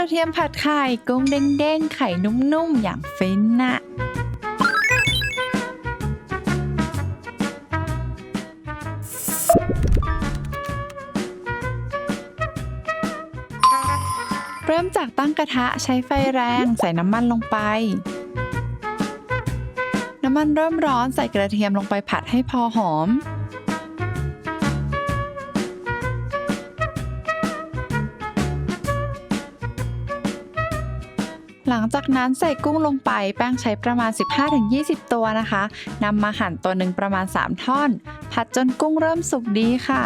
ระเทียมผัดไข่กุ้งเด้งๆ ไข่นุ่มๆ อย่างฟินน่ะเริ่มจากตั้งกระทะใช้ไฟแรงใส่น้ำมันลงไป น้ำมันเริ่มร้อนใส่กระเทียมลงไปผัดให้พอหอม หลังจากนั้นใส่กุ้งลงไปแป้งใช้ประมาณ 15-20 ตัวนะคะนำมาหั่นตัวหนึ่งประมาณ 3 ท่อน ผัดจนกุ้งเริ่มสุกดีค่ะ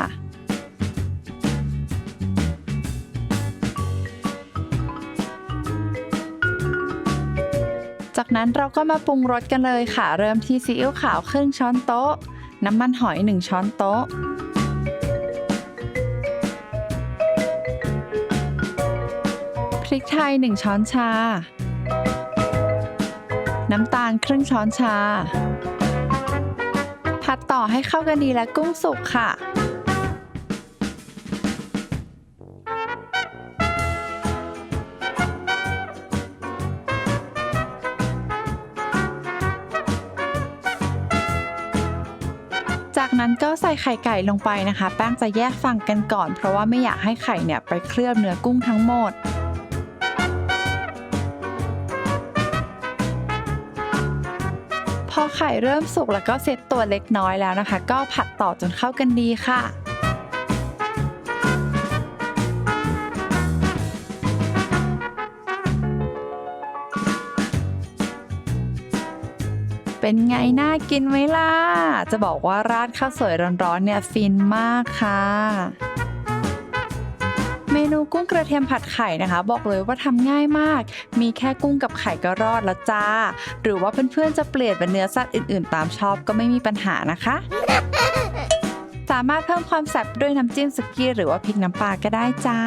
จากนั้นเราก็มาปรุงรสกันเลยค่ะ เริ่มที่ซีอิ๊วขาวครึ่งช้อนโต๊ะ น้ำมันหอย 1 ช้อนโต๊ะ ริกไทย 1 ช้อนชา น้ำตาลครึ่งช้อนชา ผัดต่อให้เข้ากันดีและกุ้งสุกค่ะ จากนั้นก็ใส่ไข่ไก่ลงไปนะคะ แป้งจะแยกฝั่งกันก่อน เพราะว่าไม่อยากให้ไข่เนี่ยไปเคลือบเนื้อกุ้งทั้งหมด ไข่เริ่มสุกแล้วก็เซตตัวเล็กน้อยแล้วนะคะ ก็ผัดต่อจนเข้ากันดีค่ะเป็นไงน่ากินไหมล่ะ จะบอกว่าราดข้าวสวยร้อนๆเนี่ยฟินมากค่ะ นูกุ้งกระเทียมผัดไข่นะคะ บอกเลยว่าทำง่ายมาก มีแค่กุ้งกับไข่ก็รอดแล้วจ้า หรือว่าเพื่อนๆจะเปลี่ยนเป็นเนื้อสัตว์อื่นๆ ตามชอบก็ไม่มีปัญหานะคะ สามารถเพิ่มความแซ่บด้วยน้ำจิ้มสกี้หรือว่าพริกน้ำปลาก็ได้จ้า